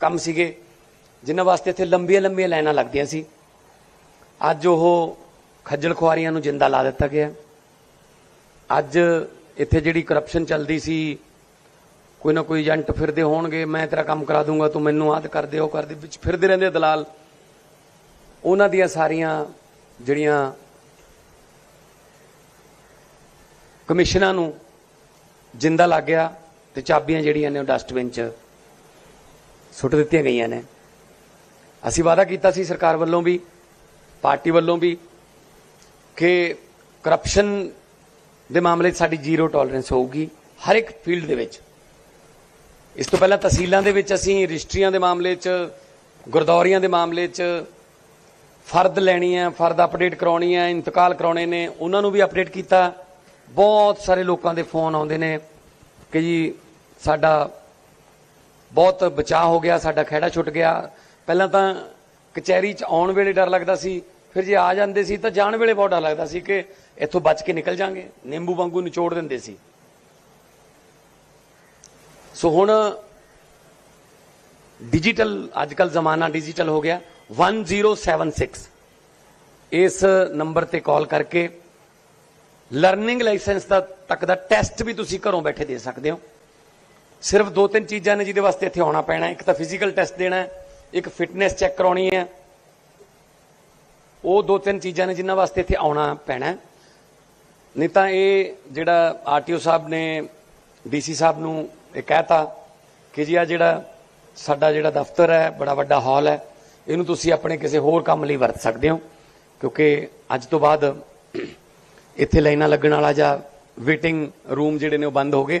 ਕੰਮ ਸੀਗੇ, ਜਿਨ੍ਹਾਂ ਵਾਸਤੇ ਇੱਥੇ ਲੰਬੀਆਂ ਲੰਬੀਆਂ ਲਾਈਨਾਂ ਲੱਗਦੀਆਂ ਸੀ। ਅੱਜ ਉਹ ਖੱਜਲ ਖੁਆਰੀਆਂ ਨੂੰ ਜਿੰਦਾ ਲਾ ਦਿੱਤਾ ਗਿਆ। ਅੱਜ ਇੱਥੇ ਜਿਹੜੀ ਕਰਪਸ਼ਨ ਚੱਲਦੀ ਸੀ, ਕੋਈ ਨਾ ਕੋਈ ਏਜੰਟ ਫਿਰਦੇ ਹੋਣਗੇ, ਮੈਂ ਤੇਰਾ ਕੰਮ ਕਰਾ ਦੂੰਗਾ, ਤੂੰ ਮੈਨੂੰ ਆਦ ਕਰ ਦੇ, ਉਹ ਕਰ ਦੇ, ਵਿੱਚ ਫਿਰਦੇ ਰਹਿੰਦੇ ਦਲਾਲ। ਉਹਨਾਂ ਦੀਆਂ ਸਾਰੀਆਂ ਜਿਹੜੀਆਂ ਕਮਿਸ਼ਨਾਂ ਨੂੰ ਜਿੰਦਾ ਲੱਗ ਗਿਆ ਤੇ ਚਾਬੀਆਂ ਜਿਹੜੀਆਂ ਨੇ ਉਹ ਡਸਟਬਿਨ 'ਚ ਸੁੱਟ ਦਿੱਤੀਆਂ ਗਈਆਂ ਨੇ। ਅਸੀਂ ਵਾਅਦਾ ਕੀਤਾ ਸੀ ਸਰਕਾਰ ਵੱਲੋਂ ਵੀ, ਪਾਰਟੀ ਵੱਲੋਂ ਵੀ, ਕਿ ਕਰਪਸ਼ਨ ਦੇ ਮਾਮਲੇ 'ਚ ਸਾਡੀ ਜ਼ੀਰੋ ਟੋਲਰੈਂਸ ਹੋਊਗੀ ਹਰ ਇੱਕ ਫੀਲਡ ਦੇ ਵਿੱਚ। ਇਸ ਤੋਂ ਪਹਿਲਾਂ ਤਹਿਸੀਲਾਂ ਦੇ ਵਿੱਚ ਅਸੀਂ ਰਜਿਸਟਰੀਆਂ ਦੇ ਮਾਮਲੇ 'ਚ, ਗੁਰਦੌਰੀਆਂ ਦੇ ਮਾਮਲੇ 'ਚ ਫਰਦ ਲੈਣੀ ਹੈ, ਫਰਦ ਅਪਡੇਟ ਕਰਾਉਣੀ ਹੈ, ਇੰਤਕਾਲ ਕਰਾਉਣੇ ਨੇ, ਉਹਨਾਂ ਨੂੰ ਵੀ ਅਪਡੇਟ ਕੀਤਾ। ਬਹੁਤ ਸਾਰੇ ਲੋਕਾਂ ਦੇ ਫੋਨ ਆਉਂਦੇ ਨੇ ਕਿ ਜੀ ਸਾਡਾ ਬਹੁਤ ਬਚਾਅ ਹੋ ਗਿਆ, ਸਾਡਾ ਖਹਿੜਾ ਛੁੱਟ ਗਿਆ। ਪਹਿਲਾਂ ਤਾਂ ਕਚਹਿਰੀ 'ਚ ਆਉਣ ਵੇਲੇ ਡਰ ਲੱਗਦਾ ਸੀ, ਫਿਰ ਜੇ ਆ ਜਾਂਦੇ ਸੀ ਤਾਂ ਜਾਣ ਵੇਲੇ ਬਹੁਤ ਡਰ ਲੱਗਦਾ ਸੀ ਕਿ ਇੱਥੋਂ ਬਚ ਕੇ ਨਿਕਲ ਜਾਾਂਗੇ। ਨਿੰਬੂ ਵਾਂਗੂ ਨਿਚੋੜ ਦਿੰਦੇ ਸੀ। ਸੋ ਹੁਣ ਡਿਜੀਟਲ ਅੱਜਕੱਲ ਜ਼ਮਾਨਾ ਡਿਜੀਟਲ ਹੋ ਗਿਆ। 1076 ਇਸ ਨੰਬਰ ਤੇ ਕਾਲ ਕਰਕੇ ਲਰਨਿੰਗ ਲਾਇਸੈਂਸ ਦਾ ਤੱਕ ਦਾ ਟੈਸਟ ਵੀ ਤੁਸੀਂ ਘਰੋਂ ਬੈਠੇ ਦੇ ਸਕਦੇ ਹੋ। ਸਿਰਫ ਦੋ ਤਿੰਨ ਚੀਜ਼ਾਂ ਨੇ ਜਿਹਦੇ ਵਾਸਤੇ ਇੱਥੇ ਆਉਣਾ ਪੈਣਾ ਇੱਕ ਤਾਂ ਫਿਜ਼ੀਕਲ ਟੈਸਟ ਦੇਣਾ ਹੈ, ਇੱਕ ਫਿਟਨੈਸ ਚੈੱਕ ਕਰਾਉਣੀ ਹੈ। ਉਹ ਦੋ ਤਿੰਨ ਚੀਜ਼ਾਂ ਨੇ ਜਿਨ੍ਹਾਂ ਵਾਸਤੇ ਇੱਥੇ ਆਉਣਾ ਪੈਣਾ ਨਹੀਂ ਤਾਂ ਇਹ ਜਿਹੜਾ ਆਰਟੀਓ ਸਾਹਿਬ ਨੇ, ਡੀਸੀ ਸਾਹਿਬ ਨੂੰ ਇਹ ਕਹਿਤਾ ਕਿ ਜੀ ਆ ਜਿਹੜਾ ਸਾਡਾ ਜਿਹੜਾ ਦਫ਼ਤਰ ਹੈ, ਬੜਾ ਵੱਡਾ ਹਾਲ ਹੈ, ਇਹਨੂੰ ਤੁਸੀਂ ਆਪਣੇ ਕਿਸੇ ਹੋਰ ਕੰਮ ਲਈ ਵਰਤ ਸਕਦੇ ਹੋ। ਕਿਉਂਕਿ ਅੱਜ ਤੋਂ ਬਾਅਦ ਇੱਥੇ ਲਾਈਨਾਂ ਲੱਗਣ ਵਾਲਾ ਜਾਂ ਵੇਟਿੰਗ ਰੂਮ ਜਿਹੜੇ ਨੇ ਉਹ ਬੰਦ ਹੋ ਗਏ।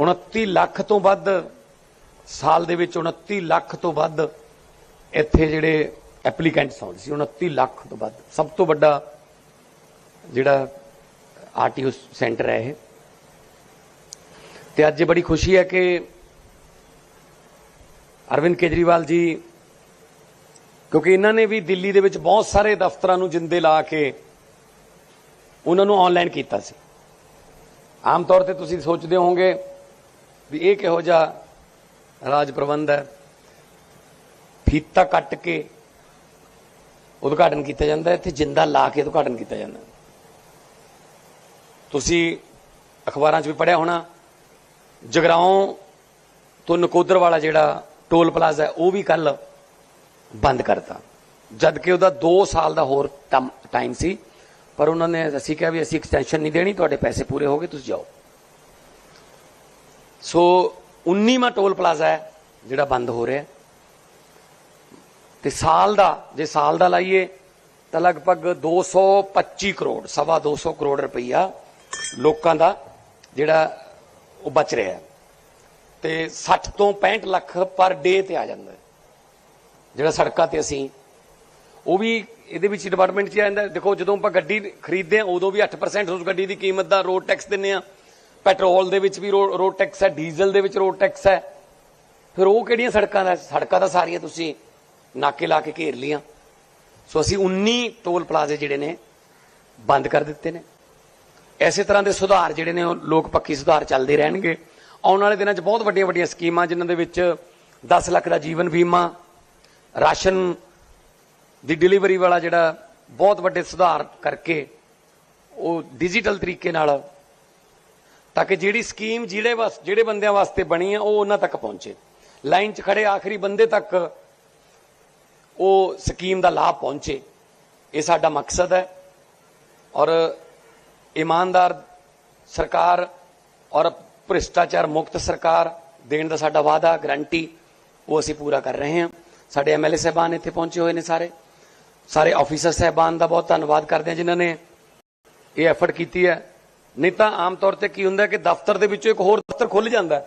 29 ਲੱਖ ਤੋਂ ਵੱਧ, ਸਾਲ ਦੇ ਵਿੱਚ 29 ਲੱਖ ਤੋਂ ਵੱਧ ਇੱਥੇ ਜਿਹੜੇ ਐਪਲੀਕੈਂਟਸ ਆਉਂਦੇ ਸੀ 29 ਲੱਖ ਤੋਂ ਵੱਧ। ਸਭ ਤੋਂ ਵੱਡਾ ਜਿਹੜਾ ਆਰਟੀਓ ਸੈਂਟਰ ਹੈ ਇਹ। ਤੇ ਅੱਜ ਬੜੀ ਖੁਸ਼ੀ ਹੈ ਕਿ ਅਰਵਿੰਦ ਕੇਜਰੀਵਾਲ ਜੀ, ਕਿਉਂਕਿ ਇਹਨਾਂ ਨੇ ਵੀ ਦਿੱਲੀ ਦੇ ਵਿੱਚ ਬਹੁਤ ਸਾਰੇ ਦਫ਼ਤਰਾਂ ਨੂੰ ਜਿੰਦੇ ਲਾ ਕੇ ਉਹਨਾਂ ਨੂੰ ਆਨਲਾਈਨ ਕੀਤਾ ਸੀ। ਆਮ ਤੌਰ ਤੇ ਤੁਸੀਂ ਸੋਚਦੇ ਹੋਵੋਗੇ ਵੀ ਇਹ ਕਿਹੋ ਜਿਹਾ ਰਾਜ ਪ੍ਰਬੰਧ ਹੈ? ਫੀਤਾ ਕੱਟ ਕੇ ਉਦਘਾਟਨ ਕੀਤਾ ਜਾਂਦਾ ਇੱਥੇ ਜਿੰਦਾ ਲਾ ਕੇ ਉਦਘਾਟਨ ਕੀਤਾ ਜਾਂਦਾ ਤੁਸੀਂ ਅਖਬਾਰਾਂ 'ਚ ਵੀ ਪੜਿਆ ਹੋਣਾ, ਜਗਰਾਉਂ ਤੋਂ ਨਕੋਦਰ ਵਾਲਾ ਜਿਹੜਾ ਟੋਲ ਪਲਾਜ਼ਾ ਹੈ, ਉਹ ਵੀ ਕੱਲ ਬੰਦ ਕਰਤਾ। ਜਦ ਕਿ ਉਹਦਾ 2 ਸਾਲ ਦਾ ਹੋਰ ਟਾਈਮ ਸੀ, ਪਰ ਉਹਨਾਂ ਨੇ ਅਸੀਂ ਕਿਹਾ ਵੀ ਅਸੀਂ ਐਕਸਟੈਂਸ਼ਨ ਨਹੀਂ ਦੇਣੀ, ਤੁਹਾਡੇ ਪੈਸੇ ਪੂਰੇ ਹੋ ਗਏ, ਤੁਸੀਂ ਜਾਓ। ਸੋ 19ਵਾਂ ਟੋਲ ਪਲਾਜ਼ਾ ਹੈ, ਜਿਹੜਾ ਬੰਦ ਹੋ ਰਿਹਾ ਹੈ। ਤੇ ਸਾਲ ਦਾ, ਜੇ ਸਾਲ ਦਾ ਲਾਈਏ, ਤਾਂ ਲਗਭਗ 225 ਕਰੋੜ, ਸਵਾ 200 ਕਰੋੜ ਰੁਪਈਆ ਲੋਕਾਂ ਦਾ ਜਿਹੜਾ ਉਹ ਬਚ ਰਿਹਾ ਹੈ। ਤੇ 60 ਤੋਂ 65 ਲੱਖ ਪਰ ਡੇ ਤੇ ਆ ਜਾਂਦਾ ਜਿਹੜਾ ਸੜਕਾਂ ਤੇ ਅਸੀਂ, ਉਹ ਵੀ ਇਹਦੇ ਵਿੱਚ ਡਿਪਾਰਟਮੈਂਟ 'ਚ ਆ ਜਾਂਦਾ ਦੇਖੋ, ਜਦੋਂ ਆਪਾਂ ਗੱਡੀ ਖਰੀਦਦੇ ਆ ਉਦੋਂ ਵੀ 8% ਉਸ ਗੱਡੀ ਦੀ ਕੀਮਤ ਦਾ ਰੋਡ ਟੈਕਸ ਦਿੰਨੇ ਆ ਪੈਟਰੋਲ ਦੇ ਵਿੱਚ ਵੀ ਰੋਡ ਟੈਕਸ ਹੈ, ਡੀਜ਼ਲ ਦੇ ਵਿੱਚ ਰੋਡ ਟੈਕਸ ਹੈ। ਫਿਰ ਉਹ ਕਿਹੜੀਆਂ ਸੜਕਾਂ ਦਾ, ਸੜਕਾਂ ਤਾਂ ਸਾਰੀਆਂ ਤੁਸੀਂ ਨਾਕੇ ਲਾ ਕੇ ਘੇਰ ਲੀਆਂ ਸੋ ਅਸੀਂ 19 ਟੋਲ ਪਲਾਜ਼ੇ ਜਿਹੜੇ ਨੇ, ਬੰਦ ਕਰ ਦਿੱਤੇ ਨੇ। ਐਸੇ ਤਰ੍ਹਾਂ ਦੇ ਸੁਧਾਰ ਜਿਹੜੇ ਨੇ ਉਹ ਲੋਕ ਪੱਖੀ ਸੁਧਾਰ ਚੱਲਦੇ ਰਹਿਣਗੇ। ਆਉਣ ਵਾਲੇ ਦਿਨਾਂ 'ਚ ਬਹੁਤ ਵੱਡੀਆਂ ਵੱਡੀਆਂ ਸਕੀਮਾਂ ਜਿਨ੍ਹਾਂ ਦੇ ਵਿੱਚ 10 ਲੱਖ ਦਾ ਜੀਵਨ ਬੀਮਾ, ਰਾਸ਼ਨ ਦੀ ਡਿਲੀਵਰੀ ਵਾਲਾ ਜਿਹੜਾ ਬਹੁਤ ਵੱਡੇ ਸੁਧਾਰ ਕਰਕੇ ਉਹ ਡਿਜੀਟਲ ਤਰੀਕੇ ਨਾਲ ਤਾਂ ਕਿ ਜਿਹੜੀ ਸਕੀਮ ਜਿਹੜੇ ਵਾਸ, ਜਿਹੜੇ ਬੰਦਿਆਂ ਵਾਸਤੇ ਬਣੀ ਹੈ ਉਹ ਉਹਨਾਂ ਤੱਕ ਪਹੁੰਚੇ। ਲਾਈਨ 'ਚ ਖੜੇ ਆਖਰੀ ਬੰਦੇ ਤੱਕ ਉਹ ਸਕੀਮ ਦਾ ਲਾਭ ਪਹੁੰਚੇ। ਇਹ ਸਾਡਾ ਮਕਸਦ ਹੈ ਔਰ ਇਮਾਨਦਾਰ ਸਰਕਾਰ ਔਰ ਭ੍ਰਿਸ਼ਟਾਚਾਰ ਮੁਕਤ ਸਰਕਾਰ ਦੇਣ ਦਾ ਸਾਡਾ ਵਾਅਦਾ, ਗਰੰਟੀ ਉਹ ਅਸੀਂ ਪੂਰਾ ਕਰ ਰਹੇ ਹਾਂ। ਸਾਡੇ ਐਮਐਲਏ ਸਾਹਿਬਾਨ ਇੱਥੇ ਪਹੁੰਚੇ ਹੋਏ ਨੇ ਸਾਰੇ। ਸਾਰੇ ਆਫੀਸਰ ਸਾਹਿਬਾਨ ਦਾ ਬਹੁਤ ਧੰਨਵਾਦ ਕਰਦੇ ਹਾਂ ਜਿਨ੍ਹਾਂ ਨੇ ਇਹ ਐਫਰਟ ਕੀਤੀ ਹੈ। ਨਹੀਂ ਤਾਂ ਆਮ ਤੌਰ ਤੇ ਕੀ ਹੁੰਦਾ ਕਿ ਦਫ਼ਤਰ ਦੇ ਵਿੱਚੋਂ ਇੱਕ ਹੋਰ ਦਫ਼ਤਰ ਖੁੱਲ ਜਾਂਦਾ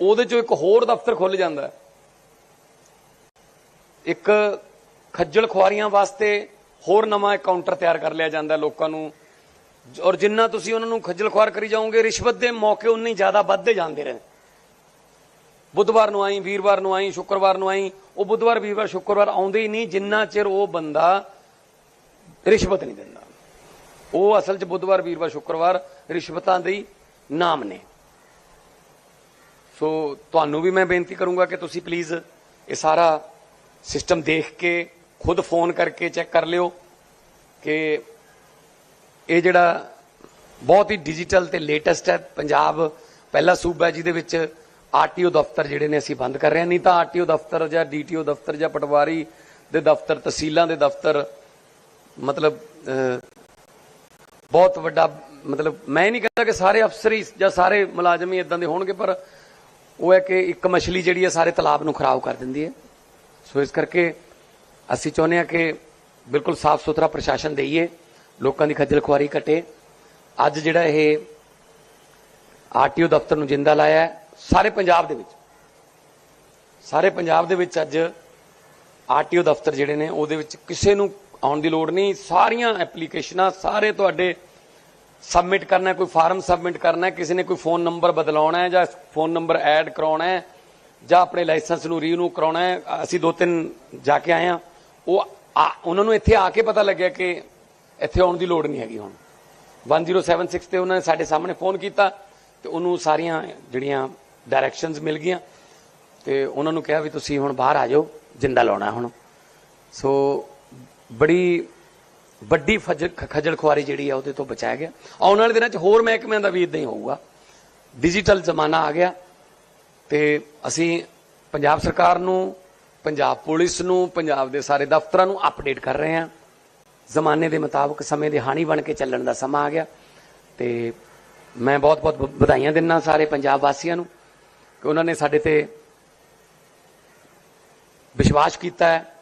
ਉਹਦੇ ਚੋਂ ਇੱਕ ਹੋਰ ਦਫ਼ਤਰ ਖੁੱਲ ਜਾਂਦਾ ਇੱਕ ਖੱਜਲ ਖੁਆਰੀਆਂ ਵਾਸਤੇ ਹੋਰ ਨਵਾਂ ਕਾਊਂਟਰ ਤਿਆਰ ਕਰ ਲਿਆ ਜਾਂਦਾ ਲੋਕਾਂ ਨੂੰ। ਔਰ ਜਿੰਨਾ ਤੁਸੀਂ ਉਹਨਾਂ ਨੂੰ ਖੱਜਲ ਖੁਆਰ ਕਰੀ ਜਾਓਗੇ, ਰਿਸ਼ਵਤ ਦੇ ਮੌਕੇ ਉਨੇ ਜ਼ਿਆਦਾ ਵੱਧਦੇ ਜਾਂਦੇ ਰਹੇ ਬੁੱਧਵਾਰ ਨੂੰ ਆਈ, ਵੀਰਵਾਰ ਨੂੰ ਆਈ, ਸ਼ੁੱਕਰਵਾਰ ਨੂੰ ਆਈ, ਉਹ ਬੁੱਧਵਾਰ, ਵੀਰਵਾਰ, ਸ਼ੁੱਕਰਵਾਰ ਆਉਂਦੇ ਹੀ ਨਹੀਂ। ਜਿੰਨਾ ਚਿਰ ਉਹ ਬੰਦਾ ਰਿਸ਼ਵਤ ਨਹੀਂ ਦਿੰਦਾ। ਉਹ ਅਸਲ 'ਚ ਬੁੱਧਵਾਰ, ਵੀਰਵਾਰ, ਸ਼ੁੱਕਰਵਾਰ ਰਿਸ਼ਵਤਾਂ ਦੇ ਨਾਮ ਨੇ। ਸੋ ਤੁਹਾਨੂੰ ਵੀ ਮੈਂ ਬੇਨਤੀ ਕਰੂੰਗਾ ਕਿ ਤੁਸੀਂ ਪਲੀਜ਼ ਇਹ ਸਾਰਾ ਸਿਸਟਮ ਦੇਖ ਕੇ, ਖੁਦ ਫੋਨ ਕਰਕੇ ਚੈੱਕ ਕਰ ਲਿਓ ਕਿ ਇਹ ਜਿਹੜਾ ਬਹੁਤ ਹੀ ਡਿਜੀਟਲ ਤੇ ਲੇਟੈਸਟ ਹੈ, ਪੰਜਾਬ ਪਹਿਲਾ ਸੂਬਾ ਜਿਹਦੇ ਵਿੱਚ ਆਰਟੀਓ ਦਫ਼ਤਰ ਜਿਹੜੇ ਨੇ ਅਸੀਂ ਬੰਦ ਕਰ ਰਹੇ ਹਾਂ। ਨਹੀਂ ਤਾਂ ਆਰਟੀਓ ਦਫ਼ਤਰ ਜਾਂ ਡੀਟੀਓ ਦਫ਼ਤਰ ਜਾਂ ਪਟਵਾਰੀ ਦੇ ਦਫ਼ਤਰ, ਤਹਿਸੀਲਾਂ ਦੇ ਦਫ਼ਤਰ, ਮਤਲਬ ਬਹੁਤ ਵੱਡਾ, ਮਤਲਬ ਮੈਂ ਨਹੀਂ ਕਹਿੰਦਾ ਕਿ ਸਾਰੇ ਅਫਸਰ ਹੀ ਜਾਂ ਸਾਰੇ ਮੁਲਾਜ਼ਮ ਹੀ ਇਦਾਂ ਦੇ ਹੋਣਗੇ, ਪਰ ਉਹ ਹੈ ਕਿ ਇੱਕ ਮਛਲੀ ਜਿਹੜੀ ਹੈ ਸਾਰੇ ਤਲਾਬ ਨੂੰ ਖਰਾਬ ਕਰ ਦਿੰਦੀ ਹੈ। ਸੋ ਇਸ ਕਰਕੇ ਅਸੀਂ ਚਾਹੁੰਦੇ ਹਾਂ ਕਿ ਬਿਲਕੁਲ ਸਾਫ਼ ਸੁਥਰਾ ਪ੍ਰਸ਼ਾਸਨ ਦੇਈਏ, ਲੋਕਾਂ ਦੀ ਖੱਜਲ ਖੁਆਰੀ ਘਟੇ। ਅੱਜ ਜਿਹੜਾ ਇਹ ਆਰਟੀਓ ਦਫ਼ਤਰ ਨੂੰ ਜਿੰਦਾ ਲਾਇਆ ਸਾਰੇ ਪੰਜਾਬ ਦੇ ਵਿੱਚ, ਸਾਰੇ ਪੰਜਾਬ ਦੇ ਵਿੱਚ ਅੱਜ ਆਰਟੀਓ ਦਫ਼ਤਰ ਜਿਹੜੇ ਨੇ, ਉਹਦੇ ਵਿੱਚ ਕਿਸੇ ਨੂੰ ਆਉਣ ਦੀ ਲੋੜ ਨਹੀਂ। ਸਾਰੀਆਂ ਐਪਲੀਕੇਸ਼ਨਾਂ ਸਾਰੇ ਤੁਹਾਡੇ ਸਬਮਿਟ ਕਰਨਾ ਕੋਈ ਫਾਰਮ ਸਬਮਿਟ ਕਰਨਾ ਕਿਸੇ ਨੇ ਕੋਈ ਫੋਨ ਨੰਬਰ ਬਦਲਾਉਣਾ ਹੈ ਜਾਂ ਫੋਨ ਨੰਬਰ ਐਡ ਕਰਾਉਣਾ ਹੈ ਜਾਂ ਆਪਣੇ ਲਾਇਸੈਂਸ ਨੂੰ ਰੀਨਿਊ ਕਰਾਉਣਾ ਹੈ, ਅਸੀਂ ਦੋ ਤਿੰਨ ਜਾ ਕੇ ਆਏ ਹਾਂ। ਉਹ ਆ- ਉਹਨਾਂ ਨੂੰ ਇੱਥੇ ਆ ਕੇ ਪਤਾ ਲੱਗਿਆ ਕਿ ਇੱਥੇ ਆਉਣ ਦੀ ਲੋੜ ਨਹੀਂ ਹੈਗੀ ਹੁਣ। 1076 ਤੇ ਉਹਨਾਂ ਨੇ ਸਾਡੇ ਸਾਹਮਣੇ ਫੋਨ ਕੀਤਾ ਤੇ ਉਹਨੂੰ ਸਾਰੀਆਂ ਜਿਹੜੀਆਂ ਡਾਇਰੈਕਸ਼ਨਸ ਮਿਲ ਗਈਆਂ ਤੇ ਉਹਨਾਂ ਨੂੰ ਕਿਹਾ ਵੀ ਤੁਸੀਂ ਹੁਣ ਬਾਹਰ ਆ ਜਾਓ, ਜਿੰਦਾ ਲਾਉਣਾ ਹੁਣ। ਸੋ ਬੜੀ ਵੱਡੀ ਫਜ- ਖ- ਖੱਜਲ ਖੁਆਰੀ ਜਿਹੜੀ ਆ ਉਹਦੇ ਤੋਂ ਬਚਾਇਆ ਗਿਆ। ਆਉਣ ਵਾਲੇ ਦਿਨਾਂ 'ਚ ਹੋਰ ਮਹਿਕਮਿਆਂ ਦਾ ਵੀ ਇਦਾਂ ਹੀ ਹੋਊਗਾ। ਡਿਜੀਟਲ ਜ਼ਮਾਨਾ ਆ ਗਿਆ ਤੇ ਅਸੀਂ ਪੰਜਾਬ ਸਰਕਾਰ ਨੂੰ, ਪੰਜਾਬ ਪੁਲਿਸ ਨੂੰ, ਪੰਜਾਬ ਦੇ ਸਾਰੇ ਦਫ਼ਤਰਾਂ ਨੂੰ ਅਪਡੇਟ ਕਰ ਰਹੇ ਹਾਂ। ਜ਼ਮਾਨੇ ਦੇ ਮੁਤਾਬਕ ਸਮੇਂ ਦੇ ਹਾਣੀ ਬਣ ਕੇ ਚੱਲਣ ਦਾ ਸਮਾਂ ਆ ਗਿਆ ਤੇ ਮੈਂ ਬਹੁਤ-ਬਹੁਤ ਵਧਾਈਆਂ ਦਿੰਦਾ ਸਾਰੇ ਪੰਜਾਬ ਵਾਸੀਆਂ ਨੂੰ ਕਿ ਉਹਨਾਂ ਨੇ ਸਾਡੇ ਤੇ ਵਿਸ਼ਵਾਸ ਕੀਤਾ ਹੈ।